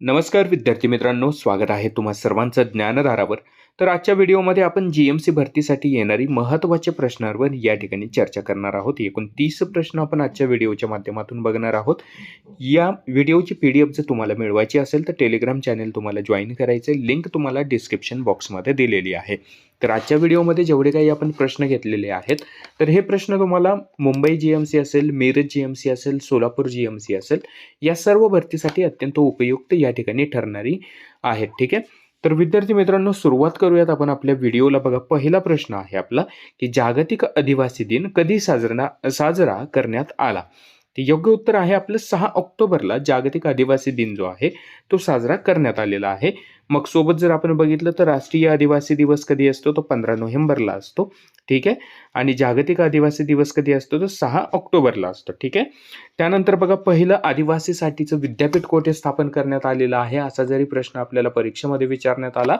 नमस्कार विद्यार्थी मित्रांनो स्वागत आहे तुम्हा सर्वांचं ज्ञानधारावर. तर आजच्या व्हिडिओमध्ये आपण जी एम सी भरतीसाठी येणारी महत्त्वाच्या प्रश्नांवर या ठिकाणी चर्चा करणार आहोत. एकूण तीस प्रश्न आपण आजच्या व्हिडिओच्या माध्यमातून बघणार आहोत. या व्हिडिओची पी डी एफ जर तुम्हाला मिळवायची असेल तर टेलिग्राम चॅनल तुम्हाला जॉईन करायचे लिंक तुम्हाला डिस्क्रिप्शन बॉक्समध्ये दिलेली आहे. तर आजच्या व्हिडिओमध्ये जेवढे काही आपण प्रश्न घेतलेले आहेत तर हे प्रश्न तुम्हाला मुंबई जी एम सी असेल मिरज जी एम सी असेल सोलापूर जी एम सी असेल या सर्व भरतीसाठी अत्यंत उपयुक्त या ठिकाणी ठरणारी आहेत ठीक आहे? तर विद्यार्थी मित्रांनो सुरुवात करूयात आपण आपल्या व्हिडिओला. बघा पहिला प्रश्न आहे आपला की जागतिक आदिवासी दिन कधी साजरा साजरा करण्यात आला? ते योग्य उत्तर आहे आपलं सहा ऑक्टोबरला जागतिक आदिवासी दिन जो आहे तो साजरा करण्यात आलेला आहे. मग सोबत जर आपण बघितलं तर राष्ट्रीय आदिवासी दिवस कधी असतो? तो पंधरा नोव्हेंबरला असतो. ठीक आहे? आणि जागतिक आदिवासी दिवस कधी असतो? तो सहा ऑक्टोबरला असतो. ठीक आहे? त्यानंतर बघा पहिलं आदिवासीसाठीचं विद्यापीठ कोठे स्थापन करण्यात आलेलं आहे? असा जरी प्रश्न आपल्याला परीक्षेमध्ये विचारण्यात आला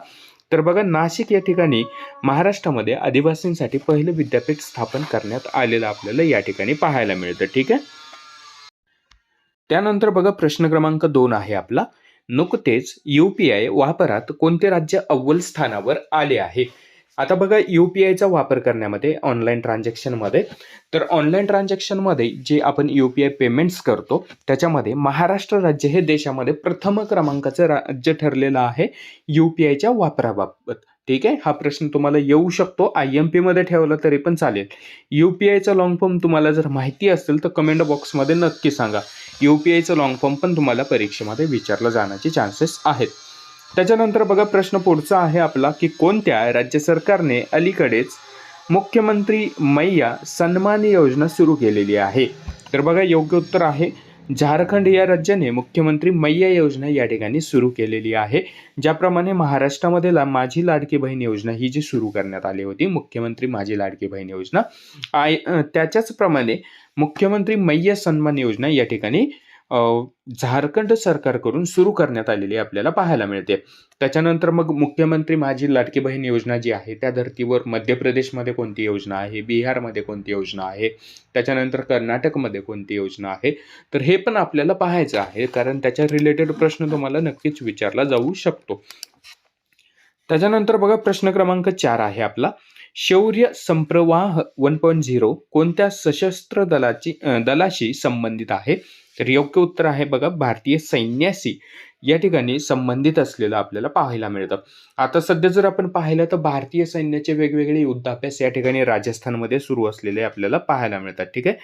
तर बघा नाशिक या ठिकाणी महाराष्ट्रामध्ये आदिवासींसाठी पहिलं विद्यापीठ स्थापन करण्यात आलेलं आपल्याला या ठिकाणी पाहायला मिळतं. ठीक आहे? त्यानंतर बघा प्रश्न क्रमांक दोन आहे आपला. नुकतेच यू पी आय वापरात कोणते राज्य अव्वल स्थानावर आले आहे? आता बघा यू पी आयचा वापर करण्यामध्ये ऑनलाईन ट्रान्झॅक्शनमध्ये तर ऑनलाईन ट्रान्झॅक्शनमध्ये जे आपण यू पी आय पेमेंट्स करतो त्याच्यामध्ये महाराष्ट्र राज्य हे देशामध्ये प्रथम क्रमांकाचं राज्य ठरलेलं आहे यू पी आयच्या वापराबाबत. ठीक आहे? हा प्रश्न तुम्हाला येऊ शकतो. आय एम पीमध्ये ठेवला तरी पण चालेल. यू पी आयचा लॉंग फॉर्म तुम्हाला जर माहिती असेल तर कमेंट बॉक्समध्ये नक्की सांगा. यू पी आयचं लॉंग फॉर्म पण तुम्हाला परीक्षेमध्ये विचारलं जाण्याचे चान्सेस आहेत. त्याच्यानंतर बघा प्रश्न पुढचा आहे आपला की कोणत्या राज्य सरकारने अलीकडेच मुख्यमंत्री मैया सन्मान योजना सुरू केलेली आहे? तर बघा योग्य उत्तर आहे झारखंड या राज्याने मुख्यमंत्री मैया योजना या ठिकाणी सुरू केलेली आहे. ज्याप्रमाणे महाराष्ट्रामध्ये ला माझी लाडकी बहीण योजना ही जी सुरू करण्यात आली होती मुख्यमंत्री माझी लाडकी बहीण योजना आय त्याच्याचप्रमाणे मुख्यमंत्री मैया सन्मान योजना या ठिकाणी झारखंड सरकारकडून सुरू करण्यात आलेली आपल्याला पाहायला मिळते. त्याच्यानंतर मग मुख्यमंत्री माझी लाडकी बहीण योजना जी आहे त्या धर्तीवर मध्य प्रदेशमध्ये कोणती योजना आहे बिहारमध्ये कोणती योजना आहे त्याच्यानंतर कर्नाटकमध्ये कोणती योजना आहे तर हे पण आपल्याला पाहायचं आहे कारण त्याच्या रिलेटेड प्रश्न तुम्हाला नक्कीच विचारला जाऊ शकतो. त्याच्यानंतर बघा प्रश्न क्रमांक चार आहे आपला. शौर्य संप्रवाह वन पॉईंट झिरो कोणत्या सशस्त्र दलाची दलाशी संबंधित आहे? तर योग्य उत्तर आहे बघा भारतीय सैन्याशी या ठिकाणी संबंधित असलेलं आपल्याला पाहायला मिळतं. आता सध्या जर आपण पाहिलं तर भारतीय सैन्याचे वेगवेगळे युद्धाभ्यास या ठिकाणी राजस्थानमध्ये सुरू असलेले आपल्याला पाहायला मिळतात ठीक आहे?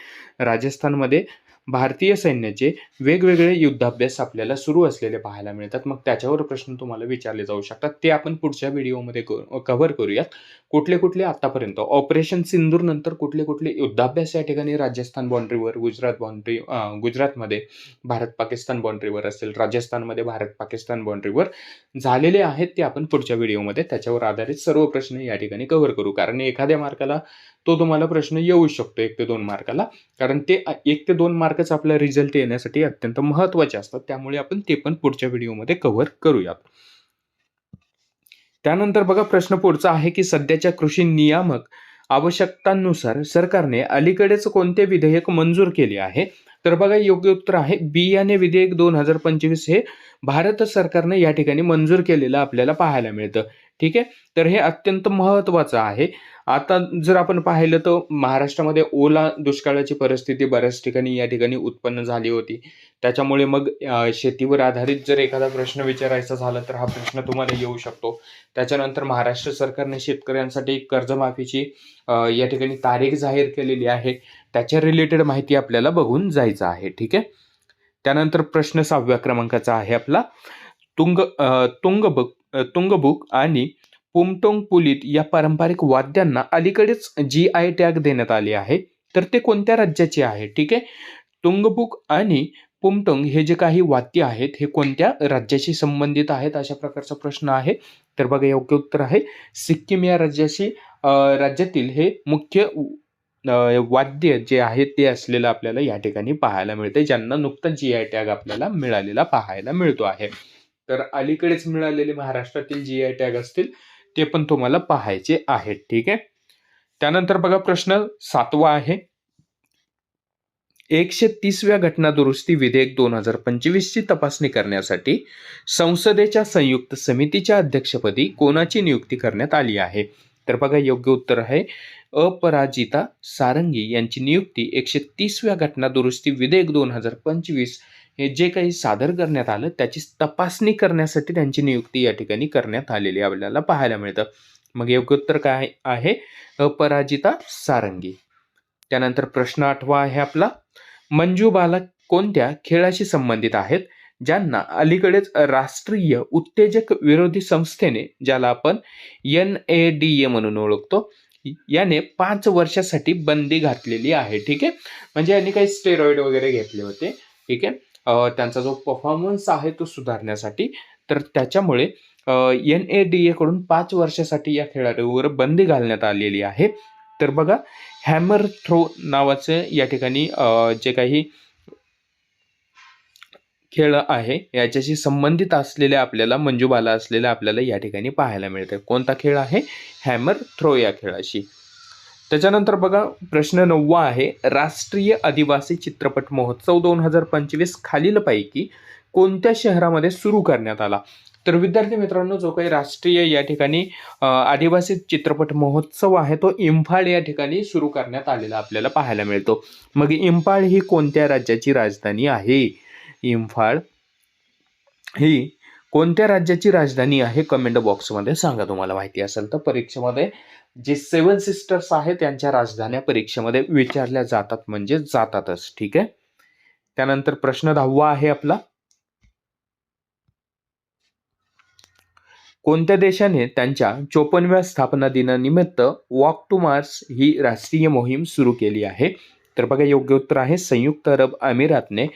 राजस्थानमध्ये भारतीय सैन्याचे वेगवेगळे युद्धाभ्यास आपल्याला सुरू असलेले पाहायला मिळतात. मग त्याच्यावर प्रश्न तुम्हाला विचारले जाऊ शकतात. ते आपण पुढच्या व्हिडिओमध्ये कव्हर करूयात. कुठले कुठले आतापर्यंत? ऑपरेशन सिंदूर नंतर कुठले कुठले युद्धाभ्यास या ठिकाणी राजस्थान बाँड्रीवर गुजरात बाँड्री गुजरातमध्ये भारत पाकिस्तान बाँड्रीवर असेल राजस्थानमध्ये भारत पाकिस्तान बाँड्रीवर झालेले आहेत ते आपण पुढच्या व्हिडिओमध्ये त्याच्यावर आधारित सर्व प्रश्न या ठिकाणी कव्हर करू. कारण एखाद्या मार्काला तो तुम्हाला प्रश्न येऊ शकतो एक ते दोन मार्काला. कारण ते एक ते दोन मार्क मार्कच आपला रिझल्ट येण्यासाठी अत्यंत महत्त्वाचे असतात. त्यामुळे आपण ते पण पुढच्या व्हिडिओमध्ये कव्हर करूयात. त्यानंतर बघा प्रश्न पुढचा आहे की सध्याच्या कृषी नियामक आवश्यकतांनुसार सरकारने अलीकडेच कोणते विधेयक मंजूर केले आहे? तर बघा योग्य उत्तर आहे. बियाणे विधेयक दोन हजार पंचवीस हे भारत सरकारने या ठिकाणी मंजूर केलेलं आपल्याला पाहायला मिळतं. ठीक आहे? तर हे अत्यंत महत्त्वाचं आहे. आता जर आपण पाहिलं तर महाराष्ट्रामध्ये ओला दुष्काळाची परिस्थिती बऱ्याच ठिकाणी या ठिकाणी उत्पन्न झाली होती. त्याच्यामुळे मग शेतीवर आधारित जर एखादा प्रश्न विचारायचा झाला तर हा प्रश्न तुम्हाला येऊ शकतो. त्याच्यानंतर महाराष्ट्र सरकारने शेतकऱ्यांसाठी कर्जमाफीची या ठिकाणी तारीख जाहीर केलेली आहे. त्याच्या रिलेटेड माहिती आपल्याला बघून जायचं आहे ठीक आहे? त्यानंतर प्रश्न सहाव्या क्रमांकाचा आहे आपला. तुंग तुंगबुक तुंगबुक आणि पुमटोंग पुलित या पारंपरिक वाद्यांना अलीकडेच जी आय टॅग देण्यात आली आहे. तर ते कोणत्या राज्याचे आहे ठीक आहे? तुंगबुक आणि पुमटोंग हे जे काही वाद्य आहेत हे कोणत्या राज्याशी संबंधित आहेत? अशा प्रकारचा प्रश्न आहे. तर बघा योग्य उत्तर आहे. सिक्कीम या राज्याशी राज्यातील हे मुख्य वाद्य जे आहे ते असलेलं आपल्याला या ठिकाणी पाहायला मिळते ज्यांना नुकताच जी आय टॅग आपल्याला मिळालेला पाहायला मिळतो आहे. तर अलीकडेच मिळालेले महाराष्ट्रातील जी आय टॅग असतील ते पण तुम्हाला पाहायचे आहेत ठीक आहे? त्यानंतर बघा प्रश्न सातवा आहे. एकशे तीसव्या घटना दुरुस्ती विधेयक दोन हजार पंचवीसची तपासणी करण्यासाठी संसदेच्या संयुक्त समितीच्या अध्यक्षपदी कोणाची नियुक्ती करण्यात आली आहे? तर बघा योग्य उत्तर आहे. अपराजिता सारंगी यांची नियुक्ती एकशे तीसव्या घटना दुरुस्ती विधेयक दोन हजार पंचवीस हे जे काही सादर करण्यात आलं त्याची तपासणी करण्यासाठी त्यांची नियुक्ती या ठिकाणी करण्यात आलेली आपल्याला पाहायला मिळतं. मग योग्य उत्तर काय आहे? अपराजिता सारंगी. त्यानंतर प्रश्न आठवा आहे आपला. मंजूबाला कोणत्या खेळाशी संबंधित आहेत? ज्यांना अलीकडेच राष्ट्रीय उत्तेजक विरोधी संस्थेने ज्याला आपण एन ए डी ए म्हणून ओळखतो याने पाच वर्षासाठी बंदी घातलेली आहे ठीक आहे? म्हणजे यांनी काही स्टेरॉइड वगैरे घेतले होते ठीक आहे? त्यांचा जो परफॉर्मन्स आहे तो सुधारण्यासाठी. तर त्याच्यामुळे एन ए डी एकडून पाच वर्षासाठी या खेळाडूवर बंदी घालण्यात आलेली आहे. तर बघा हॅमर थ्रो नावाचं या ठिकाणी जे काही खेळ आहे याच्याशी संबंधित असलेल्या आपल्याला मंजूबाला असलेल्या आपल्याला या ठिकाणी पाहायला मिळते कोणता खेळ आहे? हॅमर थ्रो या खेळाशी. त्याच्यानंतर बघा प्रश्न नववा आहे राष्ट्रीय आदिवासी चित्रपट महोत्सव दोन हजार पंचवीस खालीलपैकी कोणत्या शहरामध्ये सुरू करण्यात आला? तर विद्यार्थी मित्रांनो जो काही राष्ट्रीय या ठिकाणी आदिवासी चित्रपट महोत्सव आहे तो इम्फाळ या ठिकाणी सुरू करण्यात आलेला आपल्याला पाहायला मिळतो. मग इम्फाळ ही कोणत्या राज्याची राजधानी आहे? इम्फाळ. ही कोणत्या राज्याची राजधानी आहे? कमेंट बॉक्समध्ये सांगा तुम्हाला माहिती असेल तर परीक्षेमध्ये जे सेवन सिस्टर्स आहेत त्यांच्या राजधान्या परीक्षेमध्ये विचारल्या जातात म्हणजे जातातच. ठीक आहे? त्यानंतर प्रश्न दहावा आहे आपला. कोणत्या देशाने त्यांच्या चोपन्नव्या स्थापना दिनानिमित्त वॉक टू मार्स ही राष्ट्रीय मोहीम सुरू केली आहे? तर बघा योग्य उत्तर आहे. संयुक्त अरब अमिरातने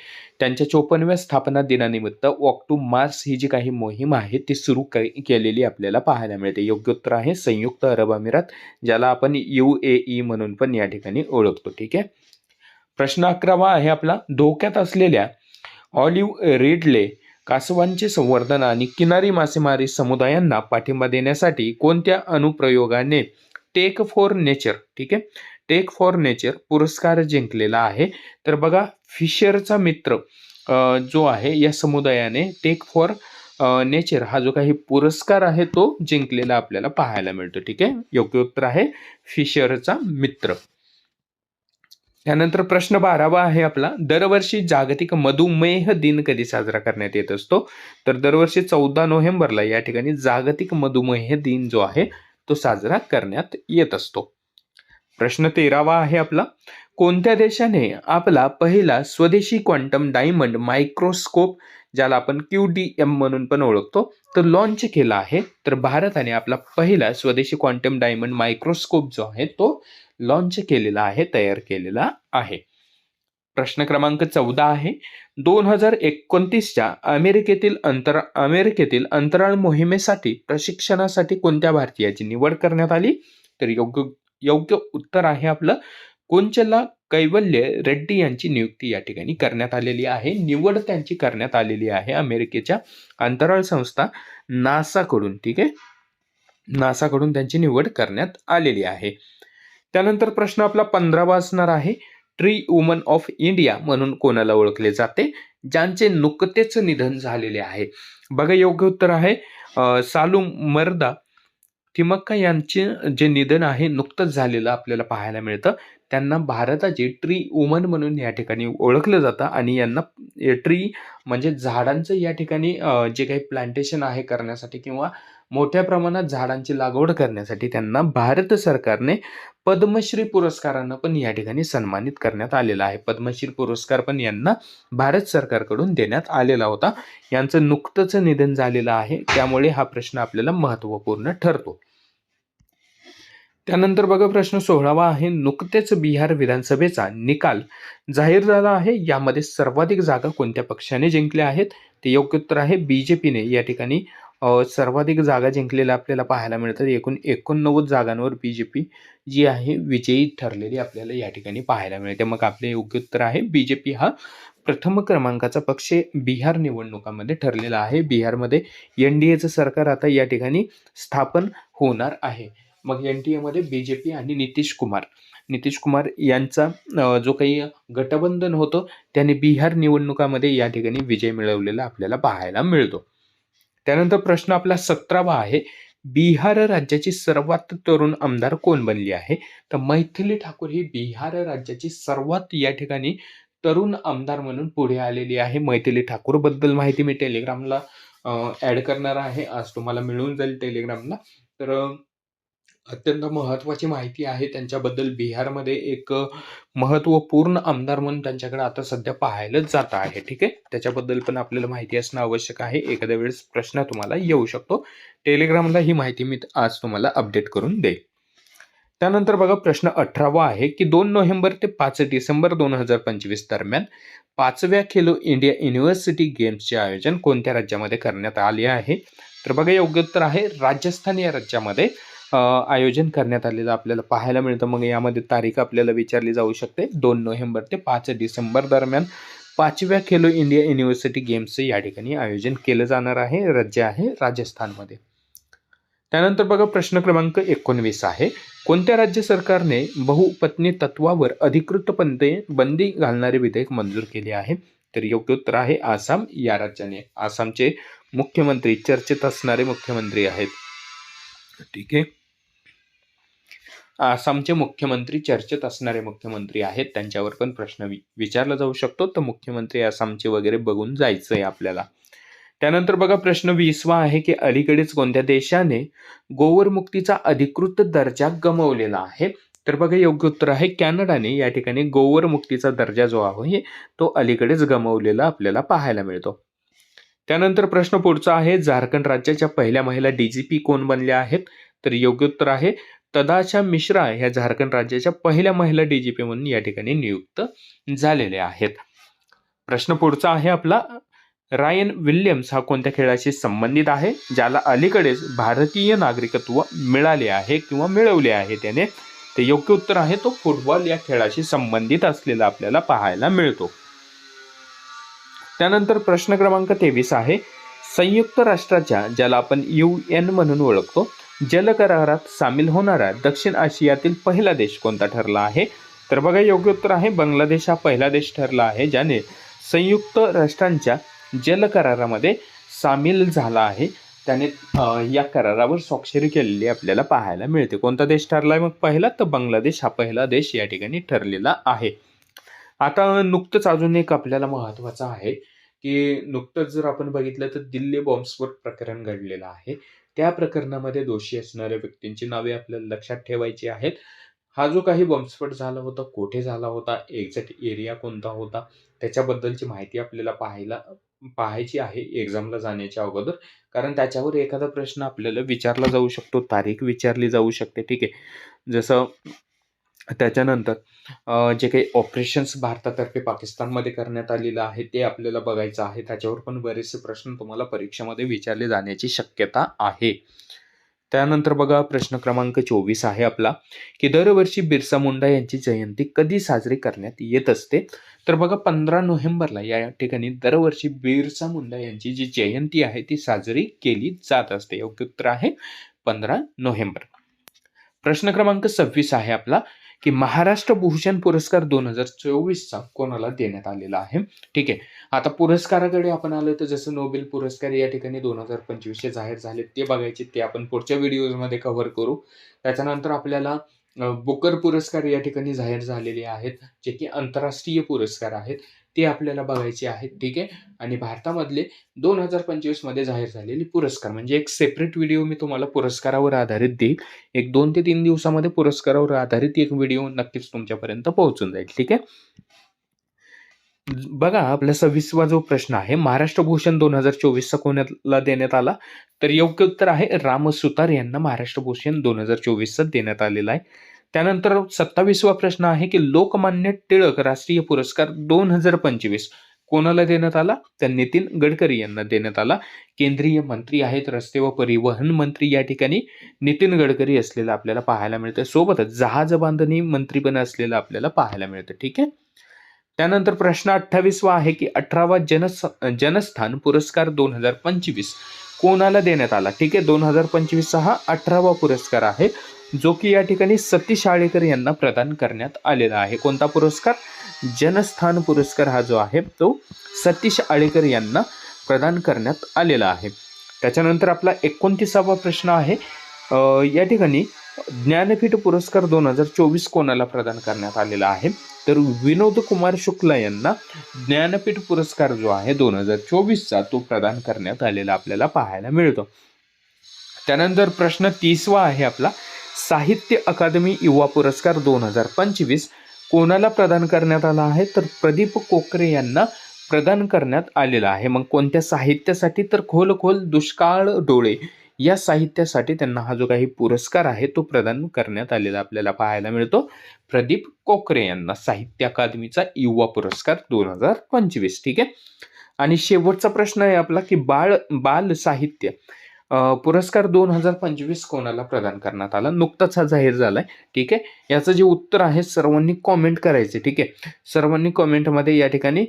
त्यांच्या चोपन्नव्या स्थापना दिनानिमित्त वॉक टू मार्स ही जी काही मोहीम आहे ती सुरू केलेली आपल्याला पाहायला मिळते. योग्य उत्तर आहे संयुक्त अरब अमिरात ज्याला आपण यू ए ई म्हणून पण या ठिकाणी ओळखतो. ठीक आहे? प्रश्न अकरावा आहे आपला. धोक्यात असलेल्या ऑलिव्ह रिडले कासवांचे संवर्धन आणि किनारी मासेमारी समुदायांना पाठिंबा देण्यासाठी कोणत्या अनुप्रयोगाने टेक फॉर नेचर? ठीक आहे? टेक फॉर नेचर पुरस्कार जिंकलेला आहे. तर बघा फिशरचा मित्र जो आहे या समुदायाने टेक फॉर नेचर हा जो काही पुरस्कार आहे तो जिंकलेला आपल्याला पाहायला मिळतो. ठीक आहे? योग्य उत्तर आहे फिशरचा मित्र. त्यानंतर प्रश्न बारावा आहे आपला. दरवर्षी जागतिक मधुमेह दिन कधी साजरा करण्यात येत असतो? तर दरवर्षी चौदा नोव्हेंबरला या ठिकाणी जागतिक मधुमेह दिन जो आहे तो साजरा करण्यात येत असतो. प्रश्न तेरावा आहे आपला. कोणत्या देशाने आपला पहिला स्वदेशी क्वांटम डायमंड मायक्रोस्कोप ज्याला आपण क्यू डी एम म्हणून पण ओळखतो तर लॉन्च केला आहे. तर भारताने आपला पहिला स्वदेशी क्वांटम डायमंड मायक्रोस्कोप जो आहे तो लॉन्च केलेला आहे तयार केलेला आहे. प्रश्न क्रमांक चौदा आहे. दोन हजार एकोणतीसच्या अमेरिकेतील अंतर अमेरिकेतील अंतराळ मोहिमेसाठी प्रशिक्षणासाठी कोणत्या भारतीयाची निवड करण्यात आली? तर योग्य योग्य उत्तर आहे आपलं. कोंचला कैवल्य रेड्डी यांची नियुक्ती या ठिकाणी करण्यात आलेली आहे. निवड त्यांची करण्यात आलेली आहे अमेरिकेच्या अंतराळ संस्था नासाकडून ठीक आहे? नासाकडून त्यांची निवड करण्यात आलेली आहे. त्यानंतर प्रश्न आपला पंधरावा असणार आहे. ट्री वुमन ऑफ इंडिया म्हणून कोणाला ओळखले जाते? ज्यांचे नुकतेच निधन झालेले आहे. बघा योग्य उत्तर आहे. सालू मर्दा थिमक्का यांचे जे निधन आहे नुकतंच झालेलं आपल्याला पाहायला मिळतं. त्यांना भारताची ट्री वुमन म्हणून या ठिकाणी ओळखलं जातं आणि यांना ट्री म्हणजे झाडांचं या ठिकाणी जे काही प्लांटेशन आहे करण्यासाठी किंवा मोठ्या प्रमाणात झाडांची लागवड करण्यासाठी त्यांना भारत सरकारने पद्मश्री पुरस्कारानं पण या ठिकाणी सन्मानित करण्यात आलेला आहे. पद्मश्री पुरस्कार पण यांना भारत सरकारकडून देण्यात आलेला होता. यांचं नुकतंच निधन झालेलं आहे. त्यामुळे हा प्रश्न आपल्याला महत्त्वपूर्ण ठरतो. त्यानंतर बघा प्रश्न सोळावा आहे. नुकतेच बिहार विधानसभेचा निकाल जाहीर झाला आहे. यामध्ये सर्वाधिक जागा कोणत्या पक्षाने जिंकल्या आहेत? ते योग्य उत्तर आहे. बी जे पीने या ठिकाणी सर्वाधिक जागा जिंकलेल्या आपल्याला पाहायला मिळतात. एकूण एकोणनव्वद जागांवर बी जे पी जी आहे विजयी ठरलेली आपल्याला या ठिकाणी पाहायला मिळते. मग आपले योग्य उत्तर आहे बी जे पी हा प्रथम क्रमांकाचा पक्ष बिहार निवडणुकामध्ये ठरलेला आहे. बिहारमध्ये एन डी एचं सरकार आता या ठिकाणी स्थापन होणार आहे. मग एन टी एमध्ये बी जे पी आणि नितीश कुमार. नितीश कुमार यांचा जो काही गठबंधन होतं त्याने बिहार निवडणुकामध्ये या ठिकाणी विजय मिळवलेला आपल्याला पाहायला मिळतो. त्यानंतर प्रश्न आपला सतरावा आहे. बिहार राज्याची सर्वात तरुण आमदार कोण बनली आहे? तर मैथिली ठाकूर ही बिहार राज्याची सर्वात या ठिकाणी तरुण आमदार म्हणून पुढे आलेली आहे. मैथिली ठाकूरबद्दल माहिती मी टेलिग्रामला ऍड करणार आहे. आज तुम्हाला मिळून जाईल टेलिग्रामला. तर अत्यंत महत्त्वाची माहिती आहे. त्यांच्याबद्दल बिहारमध्ये एक महत्त्वपूर्ण आमदार म्हणून त्यांच्याकडे आता सध्या पाहायलाच जात आहे. ठीक आहे? त्याच्याबद्दल पण आपल्याला माहिती असणं आवश्यक आहे. एखाद्या वेळेस प्रश्न तुम्हाला येऊ शकतो. टेलिग्रामला ही माहिती मी आज तुम्हाला अपडेट करून देईल त्यानंतर बघा प्रश्न अठरावा आहे की दोन नोव्हेंबर ते पाच डिसेंबर दोन हजार पंचवीस दरम्यान पाचव्या खेलो इंडिया युनिव्हर्सिटी गेम्सचे आयोजन कोणत्या राज्यामध्ये करण्यात आले आहे? तर बघा योग्य उत्तर आहे राजस्थान या राज्यामध्ये. आयोजन करण्यात आलेलं आपल्याला पाहायला मिळतं. मग यामध्ये तारीख आपल्याला विचारली जाऊ शकते. दोन नोव्हेंबर ते पाच डिसेंबर दरम्यान पाचव्या खेलो इंडिया युनिव्हर्सिटी गेम्सचं या ठिकाणी आयोजन केलं जाणार आहे. राज्य आहे राजस्थानमध्ये. त्यानंतर बघा प्रश्न क्रमांक एकोणवीस आहे. कोणत्या राज्य सरकारने बहुपत्नी तत्वावर अधिकृतपणे बंदी घालणारे विधेयक मंजूर केले आहे? तर योग्य उत्तर आहे आसाम. या राज्याने आसामचे मुख्यमंत्री चर्चेत असणारे मुख्यमंत्री आहेत. ठीक आहे. आसामचे मुख्यमंत्री चर्चेत असणारे मुख्यमंत्री आहेत त्यांच्यावर पण प्रश्न वि- विचारला जाऊ शकतो. तर मुख्यमंत्री आसामचे वगैरे बघून जायचं आहे आपल्याला. त्यानंतर बघा प्रश्न वीसवा आहे की अलीकडेच कोणत्या देशाने गोवर मुक्तीचा अधिकृत दर्जा गमावलेला आहे? तर बघा योग्य उत्तर आहे कॅनडाने. या ठिकाणी गोवर मुक्तीचा दर्जा जो आहे तो अलीकडेच गमावलेला आपल्याला पाहायला मिळतो. त्यानंतर प्रश्न पुढचा आहे झारखंड राज्याच्या पहिल्या महिला डीजीपी कोण बनल्या आहेत? तर योग्य उत्तर आहे तदाशा मिश्रा ह्या झारखंड राज्याच्या पहिल्या महिला डीजीपी म्हणून या ठिकाणी नियुक्त झालेल्या आहेत. प्रश्न पुढचा आहे आपला. रायन विल्यम्स हा कोणत्या खेळाशी संबंधित आहे? ज्याला अलीकडेच भारतीय नागरिकत्व मिळाले आहे किंवा मिळवले आहे त्याने ते योग्य उत्तर आहे. तो फुटबॉल या खेळाशी संबंधित असलेला आपल्याला पाहायला मिळतो. त्यानंतर प्रश्न क्रमांक तेवीस आहे. संयुक्त राष्ट्राच्या ज्याला आपण यू एन म्हणून ओळखतो जल करारात सामील होणारा दक्षिण आशियातील पहिला देश कोणता ठरला आहे? तर बघा योग्य उत्तर आहे बांगलादेश हा पहिला देश ठरला आहे ज्याने संयुक्त राष्ट्रांच्या जल करारामध्ये सामील झाला आहे. त्याने या करारावर स्वाक्षरी केलेली आपल्याला पाहायला मिळते. कोणता देश ठरला आहे? मग पहिला तर बांगलादेश हा पहिला देश या ठिकाणी ठरलेला आहे. आता नुकतंच अजून एक आपल्याला महत्त्वाचं आहे की नुकतंच जर आपण बघितलं तर दिल्ली बॉम्बस्फोट प्रकरण घडलेलं आहे. त्या प्रकरणामध्ये दोषी असणाऱ्या व्यक्तींची नावे आपल्याला लक्षात ठेवायची आहेत. हा जो काही बॉम्बस्फोट झाला होता कोठे झाला होता एक्झॅक्ट एरिया कोणता होता त्याच्याबद्दलची माहिती आपल्याला पाहायला पाहायची आहे एक्झामला जाण्याच्या अगोदर. कारण त्याच्यावर एखादा प्रश्न आपल्याला विचारला जाऊ शकतो तारीख विचारली जाऊ शकते ठीक आहे. जसं त्याच्यानंतर जे काही ऑपरेशन्स भारतातर्फे पाकिस्तानमध्ये करण्यात आलेलं आहे ते आपल्याला बघायचं आहे. त्याच्यावर पण बरेचसे प्रश्न तुम्हाला परीक्षेमध्ये विचारले जाण्याची शक्यता आहे. त्यानंतर बघा प्रश्न क्रमांक चोवीस आहे आपला की दरवर्षी बिरसा मुंडा यांची जयंती कधी साजरी करण्यात येत असते? तर बघा पंधरा नोव्हेंबरला या ठिकाणी दरवर्षी बिरसा मुंडा यांची जी जयंती आहे ती साजरी केली जात असते. योग्य उत्तर आहे पंधरा नोव्हेंबर. प्रश्न क्रमांक सव्वीस आहे आपला की महाराष्ट्र भूषण पुरस्कार दोन हजार चोवीसचा कोणाला देण्यात आलेला आहे? ठीक आहे. आता पुरस्काराकडे आपण आलो तर जसं नोबेल पुरस्कार या ठिकाणी दोन हजार पंचवीसचे जाहीर झाले ते बघायचे ते आपण पुढच्या व्हिडिओजमध्ये कव्हर करू. त्याच्यानंतर आपल्याला बुकर पुरस्कार या ठिकाणी जाहीर झालेले आहेत जे की आंतरराष्ट्रीय पुरस्कार आहेत. ते आपल्याला बघायचे आहेत ठीक आहे? आणि भारतामधले दोन हजार पंचवीसमध्ये जाहीर झालेले पुरस्कार म्हणजे एक सेपरेट व्हिडिओ मी तुम्हाला पुरस्कारावर आधारित देईल एक दोन ते तीन दिवसामध्ये पुरस्कारावर आधारित एक व्हिडिओ नक्कीच तुमच्यापर्यंत पोहोचून जाईल ठीक आहे? बघा आपला सव्वीसवा जो प्रश्न आहे महाराष्ट्र भूषण दोन हजार चोवीसचा कोणाला देण्यात आला? तर योग्य उत्तर आहे राम सुतार यांना महाराष्ट्र भूषण दोन हजार चोवीसचा देण्यात आलेला आहे. त्यानंतर सत्तावीसवा प्रश्न आहे की लोकमान्य टिळक राष्ट्रीय पुरस्कार दोन हजार पंचवीस कोणाला देण्यात आला? तर नितीन गडकरी यांना देण्यात आला. केंद्रीय मंत्री आहेत रस्ते व परिवहन मंत्री या ठिकाणी नितीन गडकरी असलेलं आपल्याला पाहायला मिळतं सोबतच जहाज बांधणी मंत्री पण असलेलं आपल्याला पाहायला मिळतं ठीक आहे? त्यानंतर प्रश्न अठ्ठावीसवा आहे की अठरावा जनस जनस्थान पुरस्कार दोन हजार पंचवीस कोणाला देण्यात आला? ठीक आहे दोन हजार पंचवीसचा हा अठरावा पुरस्कार आहे जो की या ठिकाणी सतीश आळेकर यांना प्रदान करण्यात आलेला आहे. कोणता पुरस्कार? जनस्थान पुरस्कार हा जो आहे तो सतीश आळेकर यांना प्रदान करण्यात आलेला आहे. त्याच्यानंतर आपला एकोणतीसावा प्रश्न आहे या ठिकाणी ज्ञानपीठ पुरस्कार दोन हजार चोवीस कोणाला प्रदान करण्यात आलेला आहे? तर विनोद कुमार शुक्ला यांना ज्ञानपीठ पुरस्कार जो आहे दोन हजार चोवीसचा तो प्रदान करण्यात आलेला आपल्याला पाहायला मिळतो. त्यानंतर प्रश्न तीसवा आहे आपला. साहित्य अकादमी युवा पुरस्कार दोन हजार पंचवीस कोणाला प्रदान करण्यात आला आहे? तर प्रदीप कोकरे यांना प्रदान करण्यात आलेला आहे. मग कोणत्या साहित्यासाठी? तर खोल खोल दुष्काळ डोळे. या साहित्यासाठी त्यांना हा जो काही पुरस्कार आहे तो प्रदान करण्यात आलेला आपल्याला पाहायला मिळतो. प्रदीप कोकरे यांना साहित्य अकादमीचा युवा पुरस्कार दोन हजार पंचवीस ठीक आहे? आणि शेवटचा प्रश्न आहे आपला की बाळ बाल साहित्य पुरस्कार दोन हजार पंचवीस कोणाला प्रदान करण्यात आला? नुकताच हा जाहीर झाला आहे ठीक आहे? याचं जे उत्तर आहे सर्वांनी कॉमेंट करायचे. ठीक आहे? सर्वांनी कॉमेंटमध्ये या ठिकाणी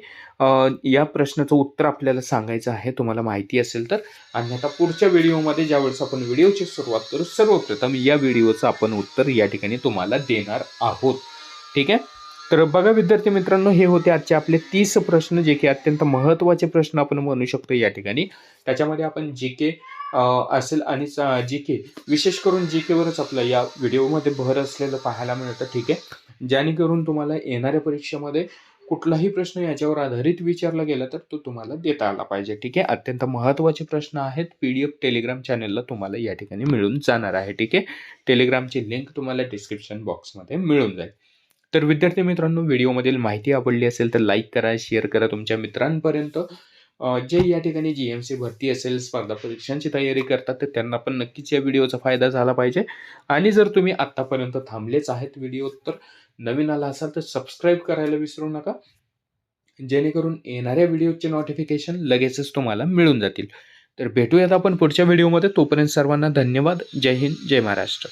या प्रश्नाचं उत्तर आपल्याला सांगायचं आहे. तुम्हाला माहिती असेल तर. आणि आता पुढच्या व्हिडिओमध्ये ज्यावेळेस आपण व्हिडिओची सुरुवात करू सर्वप्रथम या व्हिडिओचं आपण उत्तर या ठिकाणी तुम्हाला देणार आहोत. ठीक आहे? तर बघा विद्यार्थी मित्रांनो हे होते आजचे आपले तीस प्रश्न जे की अत्यंत महत्त्वाचे प्रश्न आपण म्हणू शकतो या ठिकाणी. त्याच्यामध्ये आपण जी के असेल आणि जी के विशेष करून जी केवरच आपलं या व्हिडिओमध्ये भर असलेलं पाहायला मिळतं. ठीक आहे. जेणेकरून तुम्हाला येणाऱ्या परीक्षेमध्ये कुठलाही प्रश्न याच्यावर आधारित विचारला गेला तर तो तुम्हाला देता आला पाहिजे. ठीक आहे? अत्यंत महत्त्वाचे प्रश्न आहेत. पी डी एफ टेलिग्राम चॅनलला तुम्हाला या ठिकाणी मिळून जाणार आहे. ठीक आहे? टेलिग्रामची लिंक तुम्हाला डिस्क्रिप्शन बॉक्समध्ये मिळून जाईल. तर विद्यार्थी मित्रांनो व्हिडिओमधील माहिती आवडली असेल तर लाईक करा शेअर करा तुमच्या मित्रांपर्यंत. जे या ठिकाणी जी एम सी भरती असेल स्पर्धा परीक्षांची तयारी करतात तर त्यांना पण नक्कीच या व्हिडिओचा फायदा झाला पाहिजे. आणि जर तुम्ही आत्तापर्यंत थांबलेच आहेत व्हिडिओ तर नवीन आला असाल तर सबस्क्राईब करायला विसरू नका. जेणेकरून येणाऱ्या व्हिडिओचे नोटिफिकेशन लगेचच तुम्हाला मिळून जातील. तर भेटूयात आपण पुढच्या व्हिडिओमध्ये. तोपर्यंत सर्वांना धन्यवाद. जय हिंद जय महाराष्ट्र.